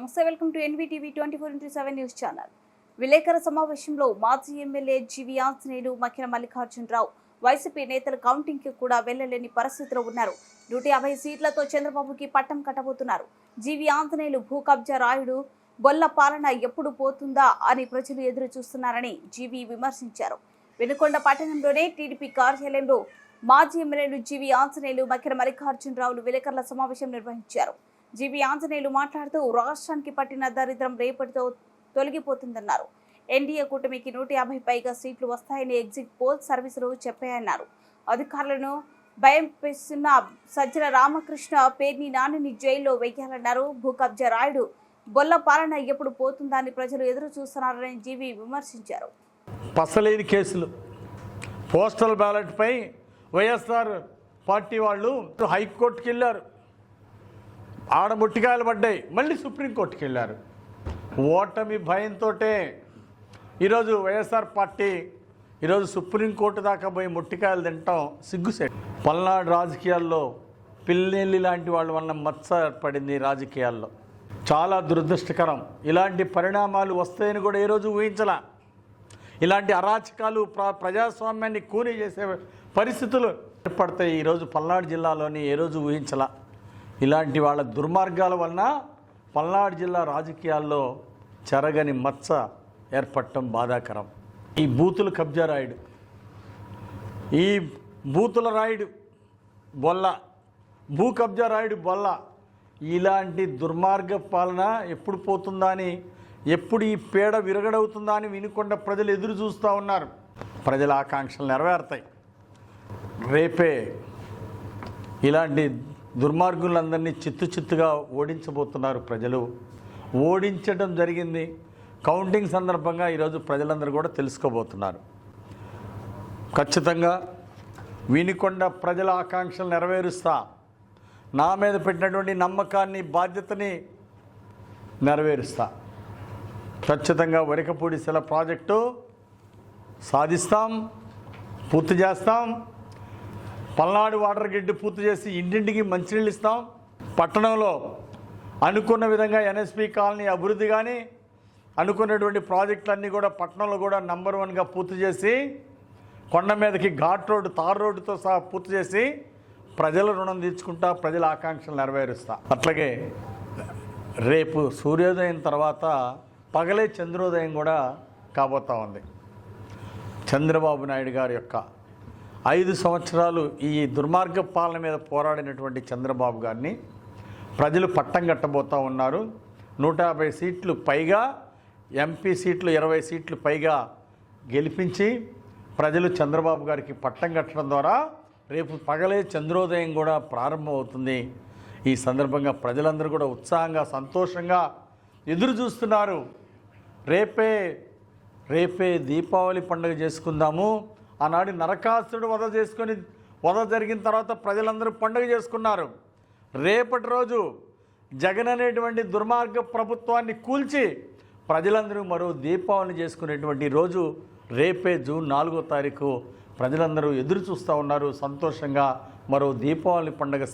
Welcome to NVTV twenty four into seven news channel. విలేకరుల సమావేశంలో మాజీ MLA GV Anjaneyulu Makkina Mallikarjunarao YCP నేతలు కౌంటింగ్కి కూడా వెళ్ళలేని పరిస్థితిలో ఉన్నారు. నూట యాభై సీట్లతో చంద్రబాబుకి పట్టం కట్టబోతున్నారు. జీవి ఆంజనేయులు భూ కబ్జా రాయుడు బొల్ల పాలన ఎప్పుడు పోతుందా అని ప్రజలు ఎదురు చూస్తున్నారని జీవి విమర్శించారు. వెనుకొండ పట్టణంలోనే టీడీపీ కార్యాలయంలో మాజీ ఎమ్మెల్యేలు జీవి ఆంజనేయులు మక్కిన మల్లికార్జునరావులు విలేకరుల సమావేశం నిర్వహించారు. జీవి ఆంజనేయులు మాట్లాడుతూ రాష్ట్రానికి పట్టిన దరిద్రం రేపటితో తొలగిపోతుందన్నారు. ఎన్డీఏ కూటమికి నూట యాభై పైగా సీట్లు వస్తాయని ఎగ్జిట్ పోల్ సర్వీసులు చెప్పాయన్నారు. అధికారులను భయం పెస్తున్న సజ్జల రామకృష్ణ పేర్ని నానిని జైల్లో వెయ్యాలన్నారు భూ కబ్జా రాయుడు బొల్ల పాలన ఎప్పుడు పోతుందని ప్రజలు ఎదురు చూస్తున్నారని జీవి విమర్శించారు. పసలేని కేసులు. పోస్టల్ బ్యాలెట్పై వైఎస్ఆర్ పార్టీ వాళ్ళు హైకోర్టుకి వెళ్ళారు ఆడ ముట్టికాయలు పడ్డాయి. మళ్ళీ సుప్రీంకోర్టుకి వెళ్ళారు. ఓటమి భయంతో ఈరోజు వైఎస్ఆర్ పార్టీ ఈరోజు సుప్రీంకోర్టు దాకా పోయి ముట్టికాయలు తింటాం సిగ్గుసేట్ పల్నాడు రాజకీయాల్లో పిల్లెల్లి లాంటి వాళ్ళ వల్ల మచ్చ ఏర్పడింది రాజకీయాల్లో. చాలా దురదృష్టకరం. ఇలాంటి పరిణామాలు వస్తాయని కూడా ఈరోజు రోజు ఊహించలా. ఇలాంటి అరాచకాలు ప్ర ప్రజాస్వామ్యాన్ని కూలీ చేసే పరిస్థితులు ఏర్పడతాయి ఈరోజు పల్నాడు జిల్లాలోని ఏ రోజు ఊహించలా. ఇలాంటి వాళ్ళ దుర్మార్గాల వలన పల్నాడు జిల్లా రాజకీయాల్లో చెరగని మచ్చ ఏర్పడటం బాధాకరం. ఈ బూతుల కబ్జా రాయుడు. ఈ బూతుల రాయుడు బొల్ల భూ కబ్జా రాయుడు బొల్ల ఇలాంటి దుర్మార్గ పాలన ఎప్పుడు పోతుందా అని ఎప్పుడు ఈ పేడ విరగడవుతుందా అని వినుకొండ ప్రజలు ఎదురు చూస్తూ ఉన్నారు. ప్రజల ఆకాంక్షలు నెరవేరుతాయి. రేపే ఇలాంటి దుర్మార్గులందరినీ చిత్తు చిత్తుగా ఓడించబోతున్నారు ప్రజలు. ఓడించడం జరిగింది. కౌంటింగ్ సందర్భంగా ఈరోజు ప్రజలందరూ కూడా తెలుసుకోబోతున్నారు. ఖచ్చితంగా వినికొండ ప్రజల ఆకాంక్షలు నెరవేరుస్తా. నా మీద పెట్టినటువంటి నమ్మకాన్ని బాధ్యతని నెరవేరుస్తా. ఖచ్చితంగా వరికపూడి శిల ప్రాజెక్టు సాధిస్తాం పూర్తి చేస్తాం. పల్నాడు వాటర్ గ్రిడ్ పూర్తి చేసి ఇంటింటికి మంచినీళ్ళు ఇస్తాం. పట్టణంలో అనుకున్న విధంగా ఎన్ఎస్పి కాలనీ అభివృద్ధి కానీ అనుకున్నటువంటి ప్రాజెక్టులన్నీ కూడా పట్టణంలో కూడా నంబర్ వన్గా పూర్తి చేసి కొండ మీదకి ఘాట్ రోడ్డు తార్ రోడ్డుతో సహా పూర్తి చేసి ప్రజల రుణం తీర్చుకుంటా ప్రజల ఆకాంక్షలు నెరవేరుస్తా. అట్లాగే రేపు సూర్యోదయం తర్వాత పగలే చంద్రోదయం కూడా కాబోతా ఉంది. చంద్రబాబు నాయుడు గారి యొక్క ఐదు సంవత్సరాలు ఈ దుర్మార్గ పాలన మీద పోరాడినటువంటి చంద్రబాబు గారిని ప్రజలు పట్టం కట్టబోతూ ఉన్నారు. నూట యాభై సీట్లు పైగా ఎంపీ సీట్లు ఇరవై సీట్లు పైగా గెలిపించి ప్రజలు చంద్రబాబు గారికి పట్టం కట్టడం ద్వారా రేపు పగలే చంద్రోదయం కూడా ప్రారంభమవుతుంది. ఈ సందర్భంగా ప్రజలందరూ కూడా ఉత్సాహంగా సంతోషంగా ఎదురు చూస్తున్నారు. రేపే రేపే దీపావళి పండుగ చేసుకుందాము. ఆనాడు నరకాసురుడు వధ చేసుకొని వధ జరిగిన తర్వాత ప్రజలందరూ పండుగ చేసుకున్నారు. రేపటి రోజు జగన్ అనేటువంటి దుర్మార్గ ప్రభుత్వాన్ని కూల్చి ప్రజలందరూ మరో దీపావళి చేసుకునేటువంటి రోజు రేపే జూన్ నాలుగో తారీఖు ప్రజలందరూ ఎదురు చూస్తూ ఉన్నారు. సంతోషంగా మరో దీపావళి పండుగ